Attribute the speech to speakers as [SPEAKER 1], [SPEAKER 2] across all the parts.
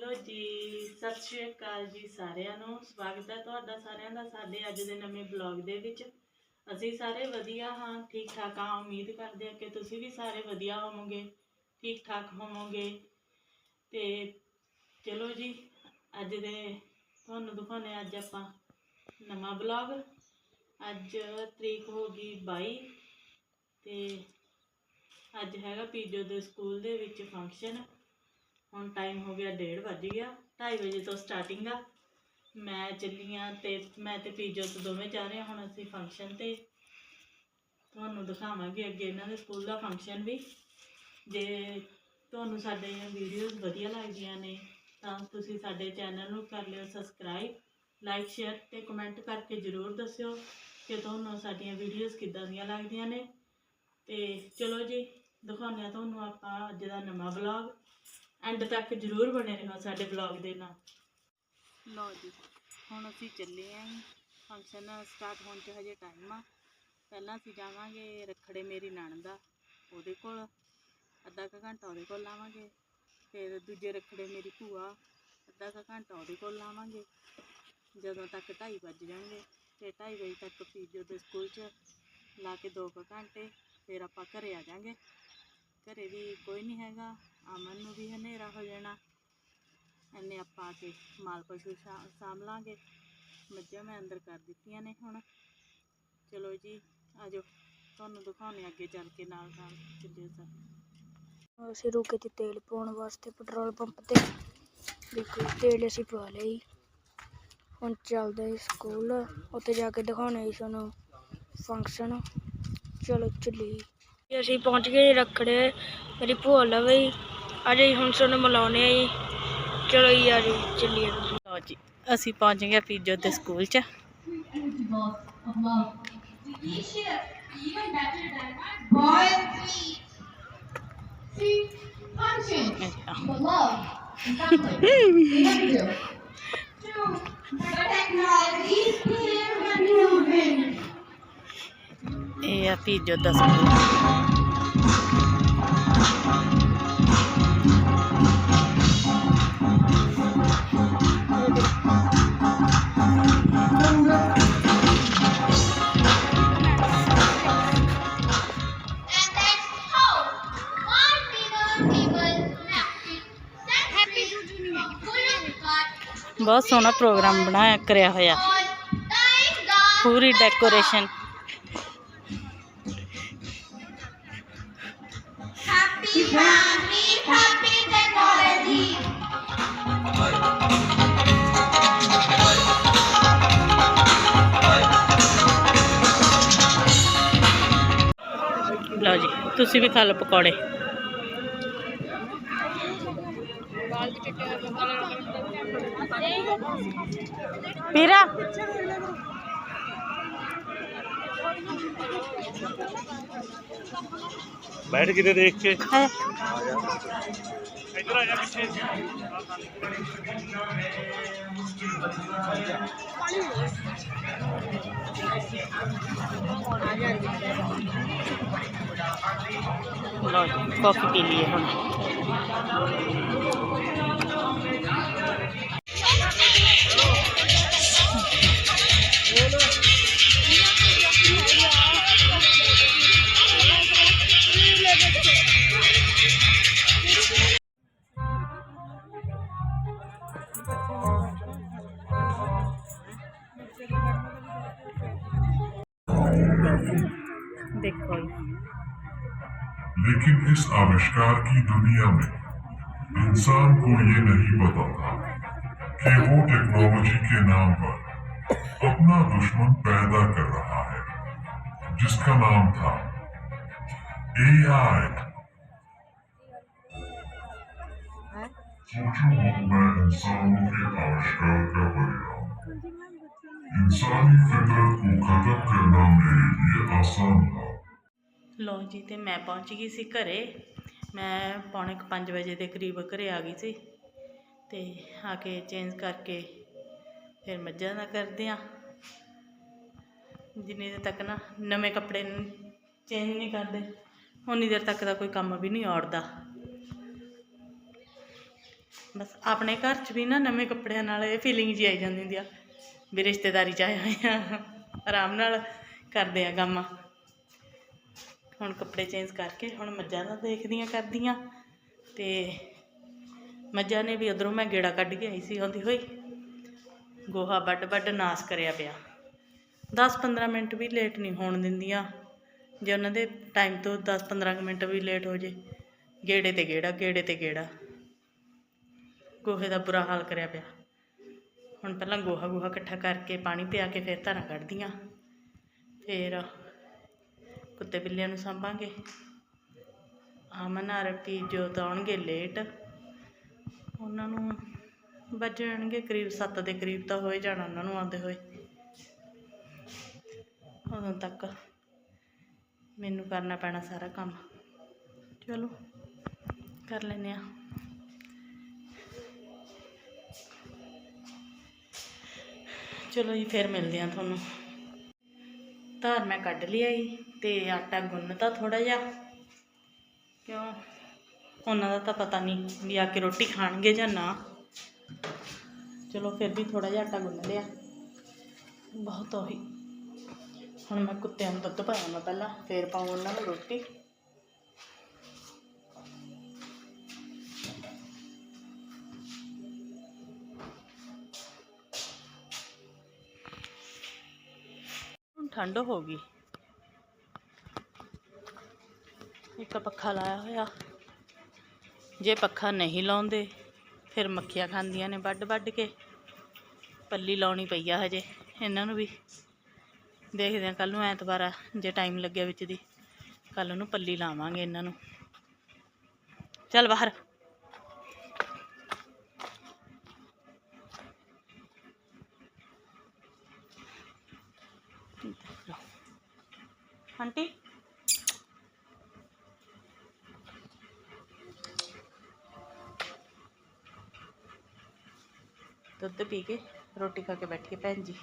[SPEAKER 1] Hello ਜੀ, ਸਤਿ ਸ਼੍ਰੀ ਅਕਾਲ ਜੀ ਸਾਰਿਆਂ ਨੂੰ। ਸਵਾਗਤ ਹੈ ਤੁਹਾਡਾ ਸਾਰਿਆਂ ਦਾ ਸਾਡੇ ਅੱਜ ਦੇ ਨਵੇਂ ਬਲੌਗ ਦੇ ਵਿੱਚ। ਅਸੀਂ ਸਾਰੇ ਵਧੀਆ ਹਾਂ ਠੀਕ ਠਾਕ ਹਾਂ। ਉਮੀਦ ਕਰਦੇ ਹਾਂ ਕਿ ਤੁਸੀਂ ਵੀ ਸਾਰੇ ਵਧੀਆ ਹੋਵੋਗੇ ਠੀਕ ਠਾਕ ਹੋਵੋਗੇ। ਤੇ ਚਲੋ ਜੀ, ਅੱਜ ਦੇ ਤੁਹਾਨੂੰ ਦਿਖਾਉਂਦੇ ਹਾਂ ਅੱਜ ਆਪਾਂ ਨਵਾਂ ਬਲੌਗ। ਅੱਜ ਤਰੀਕ ਹੋ ਗਈ 22 ਤੇ ਅੱਜ ਹੈਗਾ ਪੀਜੋ ਦੇ ਸਕੂਲ ਦੇ ਵਿੱਚ ਫੰਕਸ਼ਨ। ਹੁਣ ਟਾਈਮ ਹੋ ਗਿਆ 1:30 ਵੱਜ ਗਿਆ 2:30 ਵਜੇ ਤੋਂ ਸਟਾਰਟਿੰਗ ਆ। ਮੈਂ ਚੱਲੀ ਹਾਂ ਤੇ ਮੈਂ ਤੇ ਪੀਜੋ ਤੋਂ ਦੋਵੇਂ ਜਾ ਰਹੇ ਹਾਂ ਹੁਣ ਅਸੀਂ ਫੰਕਸ਼ਨ ਤੇ। ਤੁਹਾਨੂੰ ਦਿਖਾਵਾਂਗੇ ਅੱਗੇ ਇਹਨਾਂ ਦੇ ਸਕੂਲ ਦਾ ਫੰਕਸ਼ਨ ਵੀ। ਜੇ ਤੁਹਾਨੂੰ ਸਾਡੇ ਵੀਡੀਓਜ਼ ਵਧੀਆ ਲੱਗਦੀਆਂ ਨੇ, ਤਾਂ ਤੁਸੀਂ ਸਾਡੇ ਚੈਨਲ ਨੂੰ ਕਰ ਲਿਓ ਸਬਸਕ੍ਰਾਈਬ ਲਾਈਕ ਸ਼ੇਅਰ ਤੇ ਕਮੈਂਟ ਕਰਕੇ ਜ਼ਰੂਰ ਦੱਸਿਓ ਕਿ ਤੁਹਾਨੂੰ ਸਾਡੀਆਂ ਵੀਡੀਓਜ਼ ਕਿੱਦਾਂ ਦੀਆਂ ਲੱਗਦੀਆਂ ਨੇ। ਤੇ ਚਲੋ ਜੀ, ਦਿਖਾਉਂਦੇ ਹਾਂ ਤੁਹਾਨੂੰ ਆਪਾਂ ਅੱਜ ਦਾ ਨਵਾਂ ਵਲੌਗ ਐਂਡ ਤੱਕ ਜ਼ਰੂਰ ਬਣੇ ਰਹੋ ਸਾਡੇ ਵਲੌਗ ਦੇ ਨਾਲ। ਲਓ ਜੀ, ਹੁਣ ਅਸੀਂ ਚੱਲੇ ਆਂ ਫੰਕਸ਼ਨ ਸਟਾਰਟ ਹੋਣ 'ਚ ਹਜੇ ਟਾਈਮ ਆ। ਪਹਿਲਾਂ ਅਸੀਂ ਜਾਵਾਂਗੇ ਰਖੜੇ ਮੇਰੀ ਨਣਦ ਦਾ, ਉਹਦੇ ਕੋਲ। ਅੱਧਾ ਕੁ ਘੰਟਾ ਉਹਦੇ ਕੋਲ ਲਾਵਾਂਗੇ। ਫਿਰ ਦੂਜੇ ਰਖੜੇ ਮੇਰੀ ਭੂਆ, ਅੱਧਾ ਕੁ ਘੰਟਾ ਉਹਦੇ ਕੋਲ ਲਾਵਾਂਗੇ। ਜਦੋਂ ਤੱਕ 2:30 ਵੱਜ ਜਾਣਗੇ। ਤੇ 2:30 ਵਜੇ ਤੱਕ ਪੀਜੋ ਦੇ ਸਕੂਲ 'ਚ ਲਾ ਕੇ ਦੋ ਕੁ ਘੰਟੇ, ਫਿਰ ਆਪਾਂ ਘਰੇ ਆ ਜਾਾਂਗੇ। ਘਰੇ ਵੀ ਕੋਈ ਨਹੀਂ ਹੈਗਾ। ਅਮਨ ਨੂੰ ਵੀ ਹਨੇਰਾ ਹੋ ਜਾਣਾ। ਐਨੇ ਆਪਾਂ ਕੇ ਮਾਲ ਪਸ਼ੂ ਸਾਂਭ ਲਾਂਗੇ। ਮੱਝਾਂ ਮੈਂ ਅੰਦਰ ਕਰ ਦਿੱਤੀਆਂ ਨੇ ਹੁਣ। ਚਲੋ ਜੀ ਆਜੋ ਤੁਹਾਨੂੰ ਦਿਖਾਉਣੇ ਅੱਗੇ ਚੱਲ ਕੇ ਨਾਲ ਨਾਲ ਚੱਲਿਓ ਸਰ
[SPEAKER 2] ਅਸੀਂ ਰੁਕੇ ਤੇ ਤੇਲ ਪਾਉਣ ਵਾਸਤੇ ਪੈਟਰੋਲ ਪੰਪ ਤੇ। ਦੇਖੋ ਤੇਲ ਅਸੀਂ ਪਵਾ ਲਿਆ ਹੁਣ ਚੱਲਦੇ ਹਾਂ ਸਕੂਲ। ਉੱਥੇ ਜਾ ਕੇ ਦਿਖਾਉਣੇ ਜੀ ਸਾਨੂੰ ਫੰਕਸ਼ਨ ਚਲੋ ਚੱਲੀ ਅਸੀਂ ਪਹੁੰਚ ਗਏ ਜੀ ਰੱਖੜੇ। ਮੇਰੀ ਭੂਆ ਲਵੇ ਜੀ ਹੁਣ ਸਾਨੂੰ ਮਿਲਾਉਣੇ ਆ ਜੀ। ਚਲੋ ਜੀ ਆ ਜੀ ਚੱਲੀਏ
[SPEAKER 1] ਲਓ ਜੀ, ਅਸੀਂ ਪਹੁੰਚ ਗਏ ਪੀਜੋ ਦੇ ਸਕੂਲ 'ਚ। ਇਹ ਆ ਪੀਜੋ ਦਾ ਸਕੂਲ। ਬਹੁਤ ਸੋਹਣਾ ਪ੍ਰੋਗਰਾਮ ਬਣਾਇਆ ਕਰਿਆ ਹੋਇਆ ਪੂਰੀ decoration
[SPEAKER 3] Happy family, happy technology.
[SPEAKER 1] ਲਓ ਜੀ ਤੁਸੀਂ ਵੀ ਖਾ ਲਓ ਪਕੌੜੇ ਪੀਰਾ
[SPEAKER 4] ਬੈਠ ਕਿਤੇ ਦੇਖ ਕੇ। ਇੱਧਰ ਆ ਜਾ ਪਿੱਛੇ।
[SPEAKER 1] ਕਾਫੀ ਪੀ ਲਈਏ ਹੁਣ। देखो।
[SPEAKER 5] लेकिन इस आविष्कार की दुनिया में इंसान को ये नहीं पता था कि वो टेक्नोलॉजी के नाम पर अपना दुश्मन पैदा कर रहा है जिसका नाम था एआई हाँ? सोचो मैं इंसानों के आविष्कार का परिणाम इंसानी फितरत को खत्म करना मेरे लिए आसान था
[SPEAKER 1] ਲਓ ਜੀ ਤੇ ਮੈਂ ਪਹੁੰਚ ਗਈ ਸੀ ਘਰੇ ਮੈਂ ਪੌਣੇ 5 ਵਜੇ ਦੇ ਕਰੀਬ ਘਰੇ ਆ ਗਈ ਸੀ ਤੇ ਆ ਕੇ ਚੇਂਜ ਕਰਕੇ ਫਿਰ ਮੱਝਾਂ ਦਾ ਕਰਦੇ ਆ ਜਿੰਨੀ ਦੇਰ ਤੱਕ ਨਾ ਨਵੇਂ ਕੱਪੜੇ ਚੇਂਜ ਨਹੀਂ ਕਰਦੇ ਉਨੀ ਦੇਰ ਤੱਕ ਦਾ ਕੋਈ ਕੰਮ ਵੀ ਨਹੀਂ ਔੜਦਾ ਬਸ ਆਪਣੇ ਘਰ 'ਚ ਵੀ ਨਾ ਨਵੇਂ ਕੱਪੜਿਆਂ ਨਾਲ ਇਹ ਫੀਲਿੰਗ ਜੀ ਆਈ ਜਾਂਦੀ ਹੁੰਦੀ ਆ ਵੀ ਰਿਸ਼ਤੇਦਾਰੀ 'ਚ ਆਏ ਹੋਏ ਆ। ਆਰਾਮ ਨਾਲ ਕਰਦੇ ਆ ਕੰਮ। ਹੁਣ ਕੱਪੜੇ ਚੇਂਜ ਕਰਕੇ ਹੁਣ ਮੱਝਾਂ ਦਾ ਦੇਖਦੀਆਂ ਕਰਦੀਆਂ ਤੇ ਮੱਝਾਂ ਨੇ ਵੀ ਉਧਰੋਂ ਮੈਂ ਗੇੜਾ ਕੱਢ ਕੇ ਆਈ ਸੀ ਆਉਂਦੀ ਹੋਈ। ਗੋਹਾ ਵੱਡ ਵੱਡ ਨਾਸ ਕਰਿਆ ਪਿਆ। 10-15 ਮਿੰਟ ਵੀ ਲੇਟ ਨਹੀਂ ਹੋਣ ਦਿੰਦੀਆਂ। ਜੇ ਉਹਨਾਂ ਦੇ ਟਾਈਮ ਤੋਂ 10-15 ਮਿੰਟ ਵੀ ਲੇਟ ਹੋ ਜੇ। ਗੇੜੇ ਤੇ ਗੇੜਾ, ਗੇੜੇ ਤੇ ਗੇੜਾ। ਗੋਹੇ ਦਾ ਬੁਰਾ ਹਾਲ ਕਰਿਆ ਪਿਆ। ਹੁਣ ਪਹਿਲਾਂ ਗੋਹਾ ਗੋਹਾ ਇਕੱਠਾ ਕਰਕੇ ਪਾਣੀ ਪਿਆ ਕੇ ਫਿਰ ਧਾਰਾਂ ਕੱਢਦੀਆਂ। ਫਿਰ ਕੁੱਤੇ ਬਿੱਲਿਆਂ ਨੂੰ ਸਾਂਭਾਂਗੇ। ਅਮਨ ਆਰਪੀ ਜੋ ਆਉਣਗੇ ਲੇਟ ਉਹਨਾਂ ਨੂੰ ਵੱਜਣਗੇ ਕਰੀਬ 7 ਦੇ ਕਰੀਬ ਤਾਂ ਹੋਏ ਜਾਣਾ ਉਹਨਾਂ ਨੂੰ ਆਉਂਦੇ ਹੋਏ। ਉਦੋਂ ਤੱਕ ਮੈਨੂੰ ਕਰਨਾ ਪੈਣਾ ਸਾਰਾ ਕੰਮ। ਚਲੋ, ਕਰ ਲੈਨੇ ਆ ਚਲੋ ਜੀ, ਫਿਰ ਮਿਲਦੇ ਆ ਤੁਹਾਨੂੰ। ਧਾਰ ਮੈਂ ਕੱਢ ਲਿਆ ਜੀ ਤੇ ਆਟਾ ਗੁੰਨਤਾ ਥੋੜਾ ਜਿਹਾ। ਕਿਉਂ? ਉਹਨਾਂ ਦਾ ਤਾਂ ਪਤਾ ਨਹੀਂ ਵੀ ਆ ਕੇ ਰੋਟੀ ਖਾਣਗੇ ਜਾਂ ਨਾ। ਚਲੋ, ਫਿਰ ਵੀ ਥੋੜਾ ਜਿਹਾ ਆਟਾ ਗੁੰਨ ਲਿਆ। ਬਹੁਤ ਉਹੀ। ਹੁਣ ਮੈਂ ਕੁੱਤਿਆਂ ਨੂੰ ਦੁੱਧ ਪਾਇਆ ਮੈਂ ਪਹਿਲਾਂ, ਫਿਰ ਪਾਉਂ ਉਹਨਾਂ ਨੂੰ ਰੋਟੀ। ਠੰਡ ਹੋ ਗਈ। ਇੱਕ ਪੱਖਾ ਲਾਇਆ ਹੋਇਆ। ਜੇ ਪੱਖਾ ਨਹੀਂ ਲਾਉਂਦੇ, ਫਿਰ ਮੱਖੀਆਂ ਖਾਂਦੀਆਂ ਨੇ ਵੱਢ ਵੱਢ ਕੇ। ਪੱਲੀ ਲਾਉਣੀ ਪਈ ਆ ਹਜੇ, ਇਹਨਾਂ ਨੂੰ ਵੀ। ਦੇਖਦੇ ਹਾਂ ਕੱਲ ਨੂੰ ਐਤਵਾਰ ਆ, ਜੇ ਟਾਈਮ ਲੱਗਿਆ ਵਿੱਚ ਦੀ। ਕੱਲ ਨੂੰ ਪੱਲੀ ਲਾਵਾਂਗੇ ਇਹਨਾਂ ਨੂੰ। ਚੱਲ ਬਾਹਰ। ਆਂਟੀ। ਦੁੱਧ ਪੀ ਕੇ ਰੋਟੀ ਖਾ ਕੇ ਬੈਠੀ ਹੈ ਭੈਣ ਜੀ।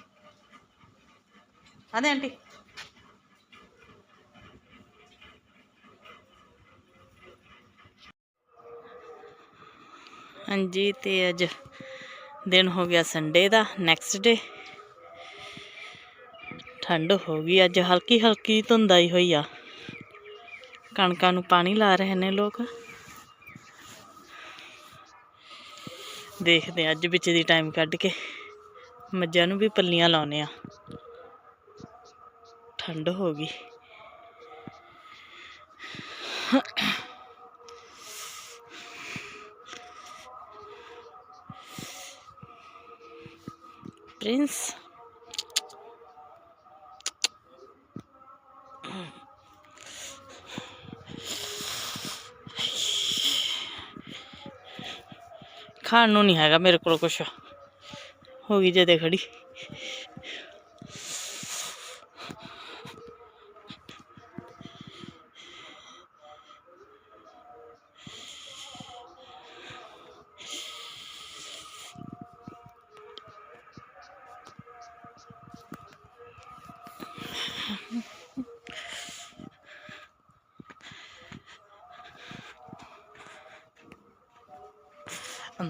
[SPEAKER 1] ਆਦੇ ਆਂਟੀ। ਹਾਂਜੀ, ਤੇ ਅੱਜ ਦਿਨ ਹੋ ਗਿਆ ਸੰਡੇ ਦਾ ਨੈਕਸਟ ਡੇ ਠੰਡ ਹੋ ਗਈ, ਅੱਜ ਹਲਕੀ ਹਲਕੀ ਧੁੰਦ ਆਈ ਹੋਈ ਆ। ਕਣਕਾਂ ਨੂੰ ਪਾਣੀ ਲਾ ਰਹੇ ਨੇ ਲੋਕ। ਦੇਖਦੇ ਅੱਜ ਵਿੱਚ ਦੀ ਟਾਈਮ ਕੱਢ ਕੇ। ਮੱਝਾਂ ਨੂੰ ਵੀ ਪੱਲੀਆਂ ਲਾਉਨੇ ਆ ਠੰਡ ਹੋ ਗਈ। ਪ੍ਰਿੰਸ ਖਾਣ ਨੂੰ ਨਹੀਂ ਹੈਗਾ ਮੇਰੇ ਕੋਲ ਕੁਛ ਹੋ ਗਈ ਜਦੇ ਖੜੀ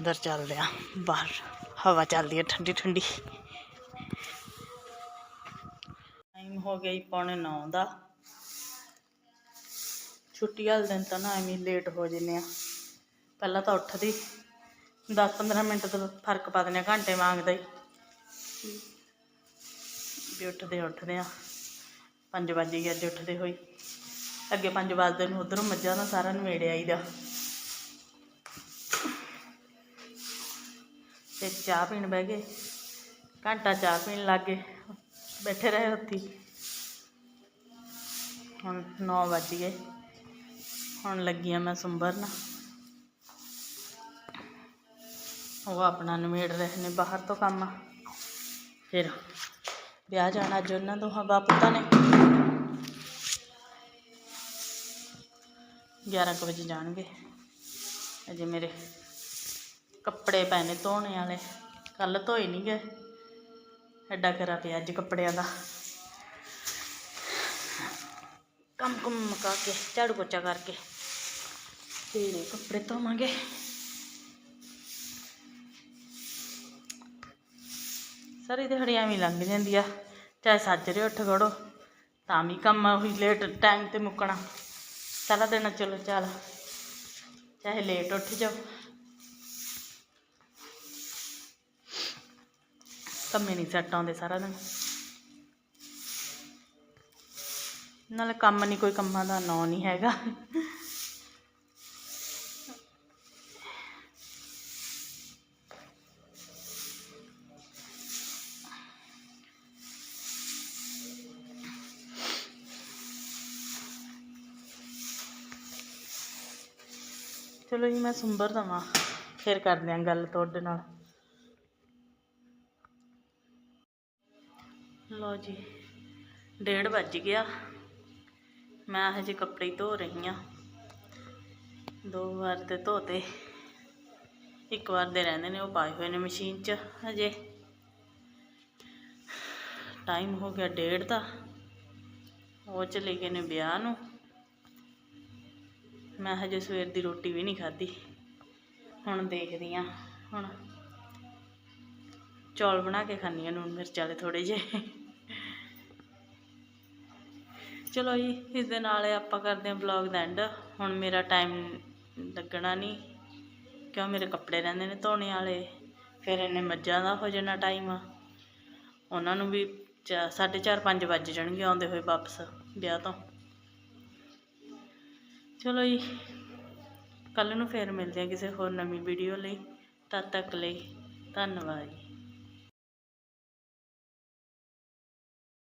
[SPEAKER 1] ਅੰਦਰ ਚੱਲਦੇ ਆ ਬਾਹਰ ਹਵਾ ਚੱਲਦੀ ਹੈ ਠੰਡੀ ਠੰਡੀ। ਟਾਈਮ ਹੋ ਗਿਆ ਪੌਣੇ 9 ਦਾ। ਛੁੱਟੀ ਵਾਲੇ ਦਿਨ ਤਾਂ ਨਾ ਐਵੇਂ ਲੇਟ ਹੋ ਜੰਨੇ ਆ। ਪਹਿਲਾਂ ਤਾਂ ਉੱਠਦੀ 10-15 ਮਿੰਟ ਦਾ ਫ਼ਰਕ ਪਾ ਦਿੰਦੇ ਆ, ਘੰਟੇ ਮੰਗਦਾ ਹੀ। ਵੀ ਉੱਠਦੇ ਉੱਠਦੇ ਆ। 5 ਵਜੇ ਗਏ, ਅੱਜ ਉੱਠਦੇ ਹੋਈ ਅੱਗੇ 5 ਵਜੇ ਨੂੰ ਉਧਰੋਂ ਮੱਝਾਂ ਦਾ ਸਾਰਾ ਨਵੇੜੇ ਆਈਦਾ ਤੇ ਚਾਹ ਪੀਣ ਬਹਿ ਗਏ। ਘੰਟਾ ਚਾਹ ਪੀਣ ਲੱਗ ਗਏ। ਬੈਠੇ ਰਹੇ ਉੱਥੇ। ਹੁਣ 9 ਵੱਜ ਗਏ। ਹੁਣ ਲੱਗੀਆਂ ਮੈਂ ਸੁੰਬਰਨ ਉਹ ਆਪਣਾ ਨਿਮੇੜ ਰਹੇ ਨੇ ਬਾਹਰ ਤੋਂ ਕੰਮ। ਫਿਰ ਵਿਆਹ ਜਾਣਾ ਅੱਜ ਉਹਨਾਂ ਦੋਹਾਂ ਬਾਪੂਤਾਂ ਨੇ। 11 ਕੁ ਵਜੇ ਜਾਣਗੇ। ਅਜੇ ਮੇਰੇ ਕੱਪੜੇ ਪੈਣੇ ਧੋਣੇ ਵਾਲੇ। ਕੱਲ ਧੋਏ ਨਹੀਂ ਗਏ ਐਡਾ ਕਰਾ ਪਿਆ ਅੱਜ ਕੱਪੜਿਆਂ ਦਾ। ਕੰਮ ਕੰਮ ਮਕਾ ਕੇ, ਝਾੜੂ ਪੋਚਾ ਕਰਕੇ ਤੇ ਕੱਪੜੇ ਧੋਵਾਂਗੇ। ਸਾਰੀ ਹੜੀਆਂ ਵੀ ਲੰਘ ਜਾਂਦੀ ਆ। ਚਾਹੇ ਸਾਜਰੇ ਉੱਠ ਖੜੋ, ਤਾਂ ਵੀ ਕੰਮ ਉਹੀ ਲੇਟ ਟਾਈਮ ਤੇ ਮੁੱਕਣਾ। ਸਾਰਾ ਦੇਣਾ ਚਲੋ ਚੱਲ। ਚਾਹੇ ਲੇਟ ਉੱਠ ਜਾਓ। ਕੰਮੇ ਨਹੀਂ ਸੈੱਟ ਆਉਂਦੇ ਸਾਰਾ ਦਿਨ। ਨਾਲੇ ਕੰਮ ਨਹੀਂ ਕੋਈ ਕੰਮਾਂ ਦਾ ਨਾਂ ਨਹੀਂ ਹੈਗਾ। ਚਲੋ ਜੀ, ਮੈਂ ਸੁੰਬਰ ਦਵਾਂ। ਫਿਰ ਕਰਦੇ ਆਂ ਗੱਲ ਤੁਹਾਡੇ ਨਾਲ। ਲਓ ਜੀ, ਡੇਢ ਵੱਜ ਗਿਆ। ਮੈਂ ਹਜੇ ਕੱਪੜੇ ਧੋ ਰਹੀ ਹਾਂ। ਦੋ ਵਾਰ ਤੇ ਧੋਤੇ। ਇੱਕ ਵਾਰ ਦੇ ਰਹਿੰਦੇ ਨੇ, ਉਹ ਪਾਏ ਹੋਏ ਨੇ ਮਸ਼ੀਨ 'ਚ ਹਜੇ। ਟਾਈਮ ਹੋ ਗਿਆ ਡੇਢ ਦਾ। ਉਹ ਚਲੇ ਗਏ ਨੇ ਵਿਆਹ ਨੂੰ। ਮੈਂ ਹਜੇ ਸਵੇਰ ਦੀ ਰੋਟੀ ਵੀ ਨਹੀਂ ਖਾਧੀ। ਹੁਣ ਦੇਖਦੀ ਆ ਹੁਣ ਚੌਲ ਬਣਾ ਕੇ ਖਾਂਦੀ ਹਾਂ ਨੂਣ ਮਿਰਚ ਵਾਲੇ ਥੋੜੇ ਜਿਹੇ। ਚਲੋ ਜੀ ਇਸ ਦੇ ਨਾਲ ਆਪਾਂ ਕਰਦੇ ਹਾਂ ਵਲੌਗ ਦਾ ਐਂਡ ਹੁਣ ਮੇਰਾ ਟਾਈਮ ਲੱਗਣਾ ਨਹੀਂ ਕਿਉਂ ਮੇਰੇ ਕੱਪੜੇ ਰਹਿੰਦੇ ਨੇ ਧੋਣੇ ਵਾਲੇ, ਫਿਰ ਇਹਨੇ ਮੱਝਾਂ ਦਾ ਹੋ ਜਾਣਾ ਟਾਈਮ ਉਹਨਾਂ ਨੂੰ ਵੀ ਚਾ- ਸਾਢੇ ਚਾਰ ਪੰਜ ਵੱਜ ਜਾਣਗੇ ਆਉਂਦੇ ਹੋਏ ਵਾਪਸ ਵਿਆਹ ਤੋਂ। ਚਲੋ ਜੀ ਕੱਲ ਨੂੰ ਫੇਰ ਮਿਲਦੇ ਹਾਂ ਕਿਸੇ ਹੋਰ ਨਵੀਂ ਵੀਡੀਓ ਲਈ। ਤਦ ਤੱਕ ਲਈ ਧੰਨਵਾਦ ਜੀ।